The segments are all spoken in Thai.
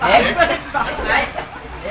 Điệt Điệt Điệt Điệt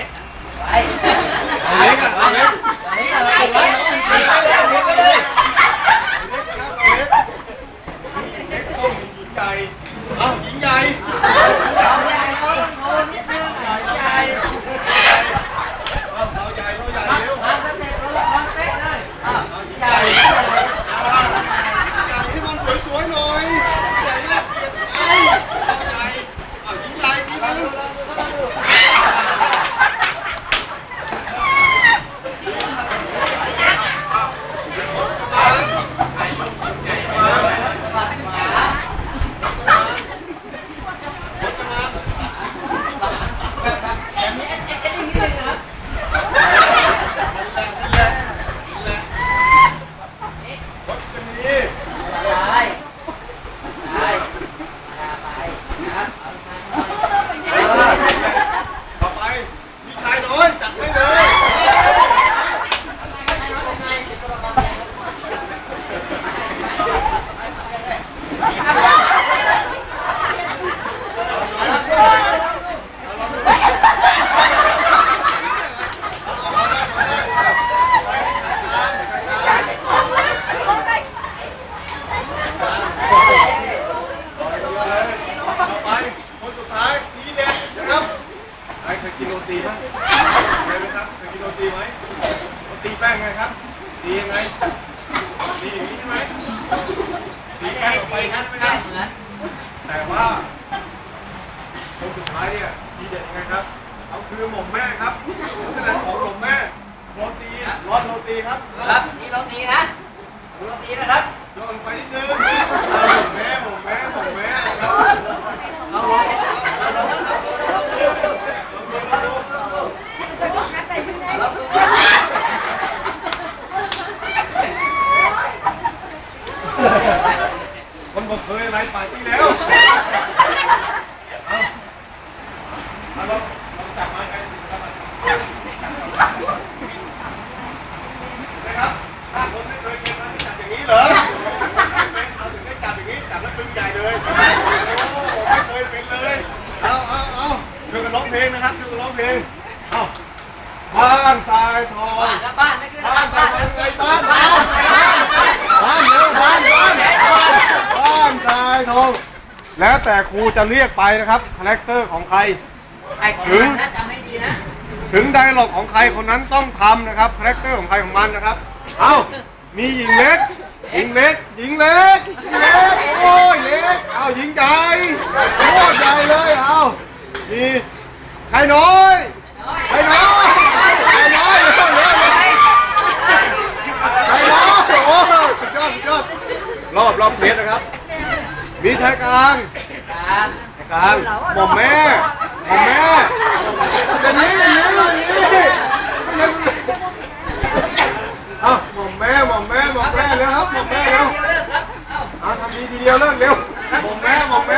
กินโรตีบ้างเคยไหมครับเคยกินโรตีไหมโรตีแป้งไงครับตียังไงตีอย่างนี้ใช่ไหมตีแป้งออกไปครับไม่ได้แต่ว่าคนสุดท้ายเนี่ยดีเด็ดยังไงครับ เอาคือหม่อมแม่ครับลักษณะของหม่อมแม่โรตีร้อนโรตีครับ ครับนี่โรตีนะโรตีนะครับโยนไปนิดนึง คนบอกเคยไรป่านที่แล้วเอาเอาลองลองสั่งมาใครครับนะครับถ้าคนไม่เคยกินมันจับอย่างนี้เหรอเอาถึงได้จับอย่างนี้จับแล้วตึงใหญ่เลยโอ้ไม่เคยเป็นเลยเอาเอาเอาช่วยกันร้องเพลงนะครับช่วยกันร้องเพลงเอาบ้านทรายทองบ้านบ้านไม่ขึ้นบ้านนทราบ้ายนทองไงบ้านบ้านบ้านบ้านเร็วบ้านบ้านบ้านบ้านทรายทอง แล้วแต่ครูจะเรียกไปนะครับคาแรคเตอร์ของใคร ไอ้คนนั้นนะจำให้ดีนะถึงไดอะล็อกของใครคนนั้นต้องทำนะครับคาแรคเตอร์ของใครของมันนะครับ เอามีหญิงเล็ก หญิงเล็ก หญิงเล็กหญิงเล็กโอ้ยเล็กเอาหญิงใหญ่โอ้ใหญ่เลยเอามีใครน้อยใครน้อยใครน้อยเร็วเร็วเร็วใครน้อยโอ้สุดยอดสุดยอดรอบรอบเพจนะครับ มีชายกลางการชายกลางหม่อมแม่หม่อมแม่อย่างนี้อย่างนี้อย่างนี้เอ้าหม่อมแม่หม่อมแม่หม่อมแม่เร็วครับหม่อมแม่เร็วเลิกครับเอ้าเอาทำดีทีเดียวเลิกเร็วหม่อมแม่หม่อมแม่